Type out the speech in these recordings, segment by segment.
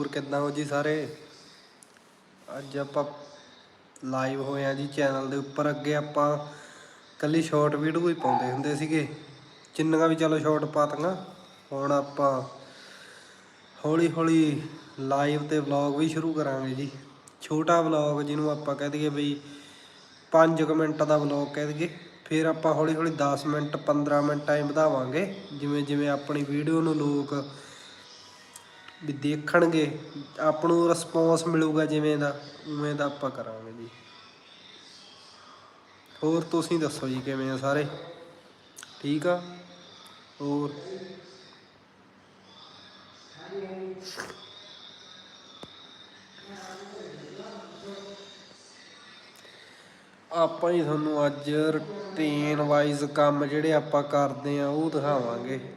ਹੋਰ ਕਿੱਦਾਂ ਹੋ ਜੀ ਸਾਰੇ? ਅੱਜ ਆਪਾਂ ਲਾਈਵ ਹੋਏ ਆ ਜੀ ਚੈਨਲ ਦੇ ਉੱਪਰ। ਅੱਗੇ ਆਪਾਂ ਕੱਲੀ ਸ਼ਾਰਟ ਵੀਡੀਓ ਹੀ ਪਾਉਂਦੇ ਹੁੰਦੇ ਸੀਗੇ। ਜਿੰਨੀਆਂ ਵੀ ਚਲੋ ਸ਼ਾਰਟ ਪਾਤੀਆਂ, ਹੁਣ ਆਪਾਂ ਹੌਲੀ ਹੌਲੀ ਲਾਈਵ ਤੇ ਵਲੌਗ ਵੀ ਸ਼ੁਰੂ ਕਰਾਂਗੇ ਜੀ। ਛੋਟਾ ਵਲੌਗ ਜਿਹਨੂੰ ਆਪਾਂ ਕਹਿ ਦਈਏ ਬਈ 5 ਮਿੰਟ ਦਾ ਵਲੌਗ ਕਹਿ ਦਈਏ। ਫਿਰ ਆਪਾਂ ਹੌਲੀ ਹੌਲੀ 10 ਮਿੰਟ 15 ਮਿੰਟ ਟਾਈਮ ਵਧਾਵਾਂਗੇ। ਜਿਵੇਂ ਜਿਵੇਂ ਆਪਣੀ ਵੀਡੀਓ ਨੂੰ ਲੋਕ ਵੀ ਦੇਖਣਗੇ, ਆਪ ਨੂੰ ਰਿਸਪੌਂਸ ਮਿਲੂਗਾ ਜਿਵੇਂ ਦਾ, ਉਵੇਂ ਦਾ ਆਪਾਂ ਕਰਾਂਗੇ ਜੀ। ਹੋਰ ਤੁਸੀਂ ਦੱਸੋ ਜੀ ਕਿਵੇਂ ਆ ਸਾਰੇ? ਠੀਕ ਆ? ਹੋਰ? ਆਪਾਂ ਹੀ ਤੁਹਾਨੂੰ ਅੱਜ ਰੁਟੀਨ ਵਾਈਜ਼ ਕੰਮ ਜਿਹੜੇ ਆਪਾਂ ਕਰਦੇ ਆ, ਉਹ ਦਿਖਾਵਾਂਗੇ।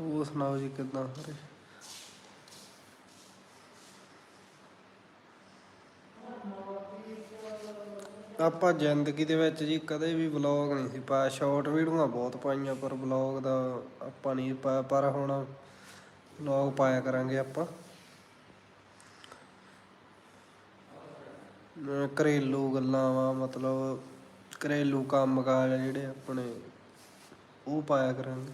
ਹੋਰ ਸੁਣਾਓ ਜੀ ਕਿੱਦਾਂ ਸਾਰੇ? ਆਪਾਂ ਜ਼ਿੰਦਗੀ ਦੇ ਵਿੱਚ ਜੀ ਕਦੇ ਵੀ ਵਲੌਗ ਨਹੀਂ ਸੀ ਪਾਇਆ। ਸ਼ਾਰਟ ਵੀਡੀਓਆਂ ਬਹੁਤ ਪਾਈਆਂ ਪਰ ਵਲੌਗ ਦਾ ਆਪਾਂ ਨਹੀਂ ਪਾਇਆ ਪਰ ਹੁਣ ਵਲੌਗ ਪਾਇਆ ਕਰਾਂਗੇ ਆਪਾਂ। ਘਰੇਲੂ ਗੱਲਾਂ ਵਾ, ਮਤਲਬ ਘਰੇਲੂ ਕੰਮ ਕਾਜ ਜਿਹੜੇ ਆਪਣੇ, ਉਹ ਪਾਇਆ ਕਰਾਂਗੇ।